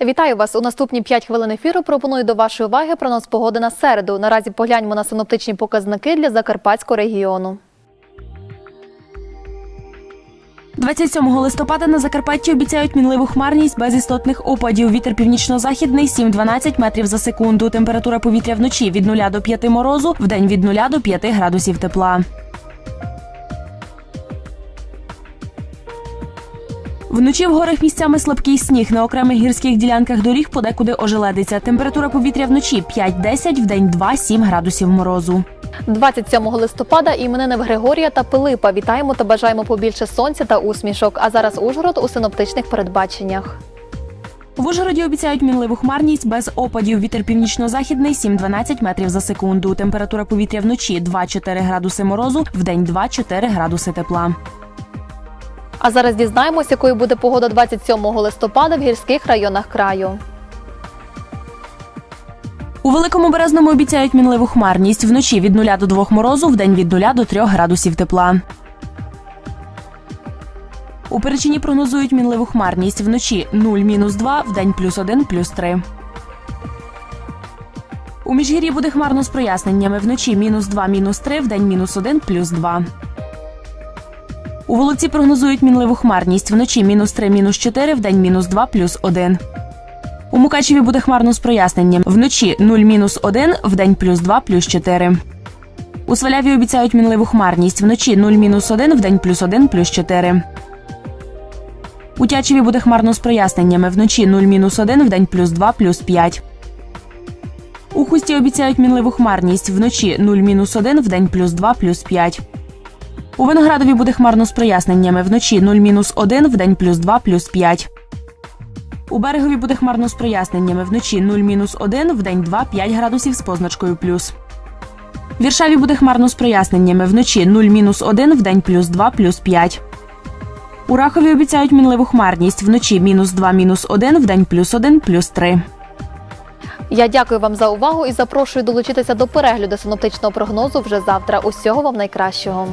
Вітаю вас у наступні 5 хвилин ефіру. Пропоную до вашої уваги прогноз погоди на середу. Наразі погляньмо на синоптичні показники для Закарпатського регіону. 27 листопада на Закарпатті обіцяють мінливу хмарність без істотних опадів. Вітер північно-західний 7-12 метрів за секунду. Температура повітря вночі від 0 до 5 морозу, вдень від 0 до 5 градусів тепла. Вночі в горах місцями слабкий сніг. На окремих гірських ділянках доріг подекуди ожеледиться. Температура повітря вночі 5-10, вдень 2-7 градусів морозу. 27 листопада іменини Григорія та Пилипа. Вітаємо та бажаємо побільше сонця та усмішок. А зараз Ужгород у синоптичних передбаченнях. В Ужгороді обіцяють мінливу хмарність без опадів. Вітер північно-західний 7-12 метрів за секунду. Температура повітря вночі 2-4 градуси морозу, вдень 2-4 градуси тепла. А зараз дізнаємось, якою буде погода 27 листопада в гірських районах краю. У великому березному обіцяють мінливу хмарність. Вночі від 0 до 2 морозу, вдень від 0 до 3 градусів тепла. У Перечині прогнозують мінливу хмарність. Вночі 0-2, вдень плюс 1, плюс 3. У Міжгір'ї буде хмарно з проясненнями. Вночі мінус 2, мінус 3, вдень мінус 1, плюс 2. У Волоці прогнозують мінливу хмарність. Вночі мінус 3, мінус 4, вдень мінус 2, плюс 1. У Мукачеві буде хмарно з проясненням. Вночі 0 мінус 1, вдень плюс 2, плюс 4. У Сваляві обіцяють мінливу хмарність. Вночі 0-1, вдень плюс 1, плюс 4. У Тячеві буде хмарно з проясненнями. Вночі 0 мінус 1, вдень плюс 2, плюс 5. У Хусті обіцяють мінливу хмарність. Вночі 0 мінус 1, вдень плюс 2, плюс 5. У Виноградові буде хмарно з проясненнями. Вночі 0-1, вдень плюс 2, плюс 5. У берегові буде хмарно з проясненнями. Вночі 0-1, вдень 2-5 градусів з позначкою плюс. В Віршаві буде хмарно з проясненнями. Вночі 0-1, вдень плюс 2, плюс 5. У Рахові обіцяють мінливу хмарність. Вночі мінус 2, мінус 1, вдень плюс 1, плюс 3. Я дякую вам за увагу і запрошую долучитися до перегляду синоптичного прогнозу вже завтра. Усього вам найкращого.